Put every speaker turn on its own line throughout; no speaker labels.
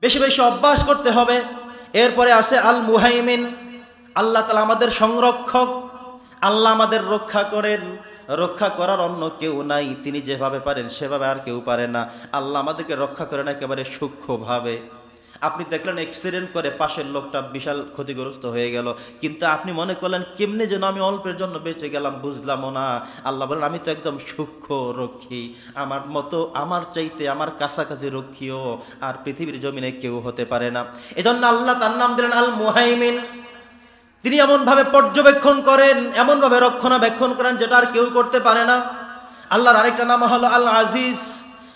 বেশি বেশি অভ্যাস করতে হবে। এরপরে আসে আল মুহাইমিন আল্লাহ তালা আমাদের সংরক্ষক। আল্লাহ আমাদের রক্ষা করেন। রক্ষা করার অন্য কেউ নাই। তিনি যেভাবে পারেন, সেভাবে আর কেউ পারে না। আল্লাহ আমাদেরকে রক্ষা করেন একেবারে সূক্ষ্মভাবে। আপনি দেখলেন অ্যাক্সিডেন্ট করে পাশের লোকটা বিশাল ক্ষতিগ্রস্ত হয়ে গেল। কিন্তু আপনি মনে করলেন, কেমনে যেন আমি অল্পের জন্য বেঁচে গেলাম, বুঝলামও না। আল্লাহ বলেন, আমি তো একদম সূক্ষ্ম রক্ষী। আমার মতো, আমার চাইতে আমার কাছাকাছি রক্ষীও আর পৃথিবীর জমিনে কেউ হতে পারে না। এজন্য আল্লাহ তার নাম দিলেন আল মুহাইমিন তিনি এমনভাবে পর্যবেক্ষণ করেন, এমনভাবে রক্ষণাবেক্ষণ করেন, যেটা আর কেউ করতে পারে না। আল্লাহর আরেকটা নাম হলো আল আজিজ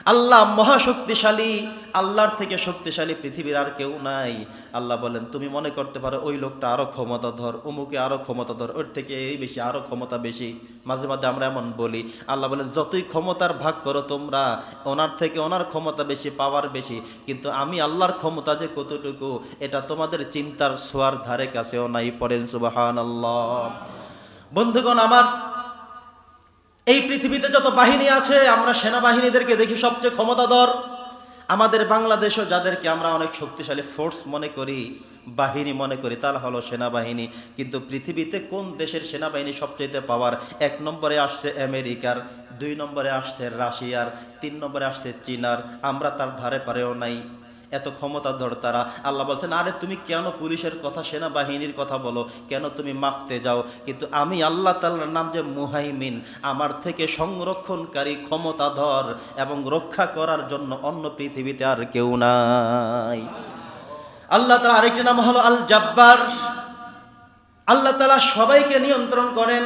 আল্লাহ মহাশক্তিশালী আল্লাহর থেকে শক্তিশালী পৃথিবীর আর কেউ নাই। আল্লাহ বলেন, তুমি মনে করতে পারো, ওই লোকটা আরও ক্ষমতাধর, অমুকে আরও ক্ষমতাধর, ওর থেকে এই বেশি আরও ক্ষমতা বেশি। মাঝে মাঝে আমরা এমন বলি, আল্লাহ বলেন, যতই ক্ষমতার ভাগ করো তোমরা, ওনার থেকে ওনার ক্ষমতা বেশি, পাওয়ার বেশি। কিন্তু আমি আল্লাহর ক্ষমতা যে কতটুকু, এটা তোমাদের চিন্তার ছোঁয়ার ধারে কাছেও নাই। পড়েন সুবাহান আল্লাহ বন্ধুগণ, আমার এই পৃথিবীতে যত বাহিনী আছে, আমরা সেনাবাহিনীদেরকে দেখি সবচেয়ে ক্ষমতাধর। আমাদের বাংলাদেশও যাদেরকে আমরা অনেক শক্তিশালী ফোর্স মনে করি, বাহিনী মনে করি, তারা হলো সেনাবাহিনী। কিন্তু পৃথিবীতে কোন দেশের সেনাবাহিনী সবচেয়ে পাওয়ার এক নম্বরে আসছে আমেরিকার, দুই নম্বরে আসছে রাশিয়ার, তিন নম্বরে আসছে চীনার। আমরা তার ধারে পারেও নাই। এত ক্ষমতাধর তারা। আল্লাহ বলছেন, আরে তুমি কেন পুলিশের কথা, সেনাবাহিনীর কথা বলো? কেন তুমি মাফতে যাও? কিন্তু আমি আল্লাহ তাল্লার নাম যে মুহাইমিন, আমার থেকে সংরক্ষণকারী, ক্ষমতাধর এবং রক্ষা করার জন্য অন্য পৃথিবীতে আর কেউ নাই। আল্লাহ তালা আরেকটি নাম হলো আল জাব্বার আল্লাহ তালা সবাইকে নিয়ন্ত্রণ করেন।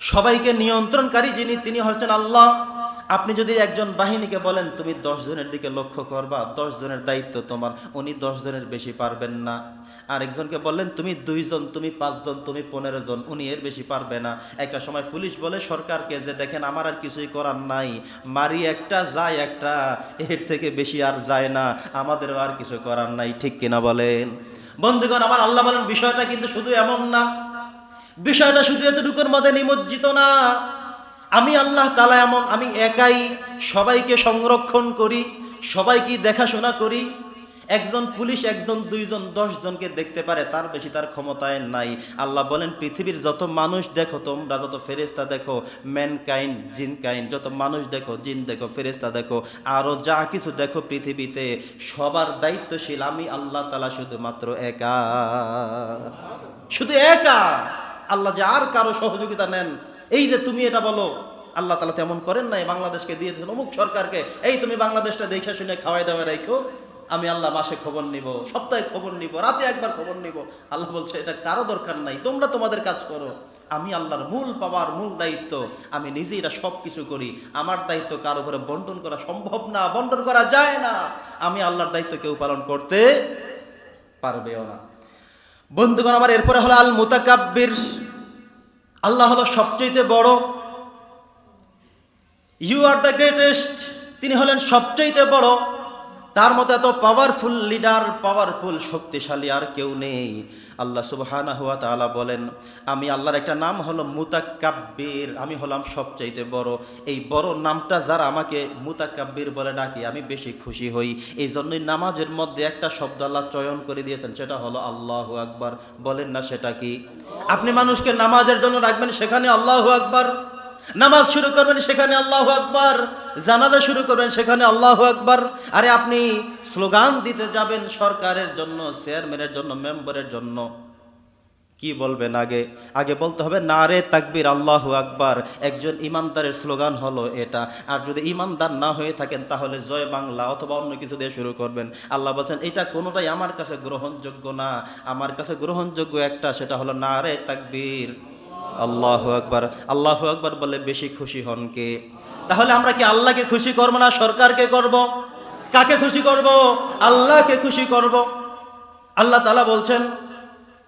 সবাইকে নিয়ন্ত্রণকারী যিনি, তিনি হচ্ছেন আল্লাহ। আপনি যদি একজন বাহিনীকে বলেন, তুমি জনের দিকে লক্ষ্য করবা জনের দায়িত্ব তোমার, উনি জনের বেশি পারবেন না। আর একজনকে বললেন, তুমি দুইজন তুমি পাঁচজন তুমি পনেরো জন, উনি এর বেশি পারবে না। একটা সময় পুলিশ বলে, সরকারকে যে দেখেন, আমার আর কিছুই করার নাই, মারি একটা, যায় একটা, এর থেকে বেশি আর যায় না, আমাদেরও আর কিছু করার নাই। ঠিক কিনা বলেন? বন্ধুগণ, আমার আল্লাহ বলেন, বিষয়টা কিন্তু শুধু এমন না। বিষয়টা শুধু এতটুকুর মধ্যে নিমজ্জিত না। আমি আল্লাহ তালা এমন, আমি একাই সবাইকে সংরক্ষণ করি, সবাইকে দেখাশোনা করি। একজন পুলিশ, একজন দুইজন জনকে দেখতে পারে, তার বেশি তার ক্ষমতায় নাই। আল্লাহ বলেন, পৃথিবীর যত মানুষ দেখো, তোমরা যত ফেরেস্তা দেখো ম্যান কাইন্ড জিন কাইন্ড যত মানুষ দেখো, জিন দেখো ফেরেস্তা দেখো আরও যা কিছু দেখো পৃথিবীতে, সবার দায়িত্বশীল আমি আল্লাহ তালা শুধুমাত্র একা। শুধু একা! আল্লাহ যে আর কারও সহযোগিতা নেন এই যে তুমি এটা বলো, আল্লাহ তালা তেমন করেন নাই, বাংলাদেশকে দিয়ে দিয়েছেন, অমুক সরকারকে, এই তুমি বাংলাদেশটা দেখে শুনে খাওয়াই দাওয়া রেখো আমি আল্লাহ মাসে খবর নিব, সপ্তাহে খবর নিব, রাতে একবার খবর নিব। আল্লাহ বলছে, এটা কারও দরকার নাই, তোমরা তোমাদের কাজ করো। আমি আল্লাহর মূল পাওয়ার, মূল দায়িত্ব, আমি নিজেই এটা সব কিছু করি। আমার দায়িত্ব কারও উপরে বন্টন করা সম্ভব না, বন্টন করা যায় না। আমি আল্লাহর দায়িত্ব কেউ পালন করতে পারবেও না। বন্ধুগণ, আমার এরপরে হলো আল মুতাকাব্বির আল্লাহ হলো সবচেয়ে বড়। ইউ আর দ্য গ্রেটেস্ট তিনি হলেন সবচেয়ে বড়। তার মতো এত পাওয়ারফুল লিডার পাওয়ারফুল শক্তিশালী আর কেউ নেই। আল্লাহ সুবহানা হুয়া তাআলা বলেন, আমি আল্লাহর একটা নাম হলো মুতাকাব্বির। আমি হলাম সবচাইতে বড়। এই বড় নামটা যারা আমাকে মুতাকাব্বির বলে ডাকি, আমি বেশি খুশি হই। এই জন্যই নামাজের মধ্যে একটা শব্দ আল্লাহ চয়ন করে দিয়েছেন, সেটা হলো আল্লাহ আকবার। বলেন না সেটা কি? আপনি মানুষকে নামাজের জন্য রাখবেন সেখানে আল্লাহ আকবার। নামাজ শুরু করবেন, সেখানে আল্লাহ আকবার। জানাজা শুরু করবেন, সেখানে আল্লাহ আকবার। আরে আপনি স্লোগান দিতে যাবেন সরকারের জন্য, চেয়ারম্যানের জন্য, মেম্বারের জন্য। কি বলবেন আগে? আগে বলতে হবে, নারে তাকবির, আল্লাহু আকবার। একজন ইমানদারের স্লোগান হলো এটা। আর যদি ইমানদার না হয়ে থাকেন, তাহলে জয় বাংলা অথবা অন্য কিছু দিয়ে শুরু করবেন। আল্লাহ বলছেন, এটা কোনোটাই আমার কাছে গ্রহণযোগ্য না। আমার কাছে গ্রহণযোগ্য একটা, সেটা হলো নারে তাকবীর। আল্লাহ আকবার আল্লাহ আকবার বলে বেশি খুশি হন কে? তাহলে আমরা কি আল্লাহকে খুশি করব না সরকারকে করব? কাকে খুশি করব? আল্লাহকে খুশি করব। আল্লাহ তালা বলছেন,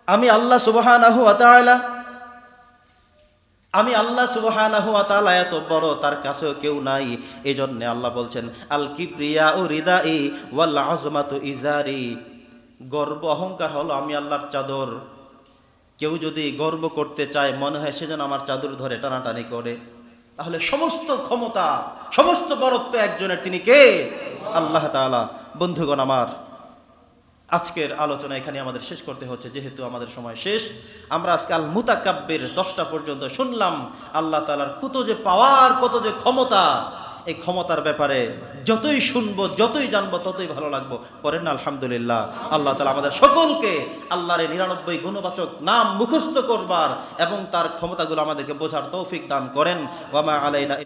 আমি আল্লাহ সুবহানাহু ওয়া তাআলা, আমি আল্লাহ সুবহানাহু ওয়া তাআলা এত বড়, তার কাছেও কেউ নাই। এজন্য আল্লাহ বলছেন, আল কিবরিয়া ও রিদাই ওয়াল আজমাতু ইজারি। গর্ব অহংকার হলো আমি আল্লাহর চাদর। কেউ যদি গর্ব করতে চায়, মনে হয় সে যেন আমার চাদর ধরে টানাটানি করে। তাহলে সমস্ত ক্ষমতা, সমস্ত বরত্ব একজনের। তিনি কে? আল্লাহ তাআলা। বন্ধুগণ আমার, আজকের আলোচনা এখানে আমাদের শেষ করতে হচ্ছে, যেহেতু আমাদের সময় শেষ। আমরা আজকে আল মুতাকাব্যের দশটা পর্যন্ত শুনলাম, আল্লাহ তালার কত যে পাওয়ার, কত যে ক্ষমতা। এই ক্ষমতার ব্যাপারে যতই শুনব, যতই জানব, ততই ভালো লাগবো। করেন না, আলহামদুলিল্লাহ। আল্লাহ তালা আমাদের সকলকে আল্লাহর এই নিরানব্বই গুণবাচক নাম মুখস্থ করবার এবং তার ক্ষমতাগুলো আমাদেরকে বোঝার তৌফিক দান করেন। ওয়ামা আলাইনা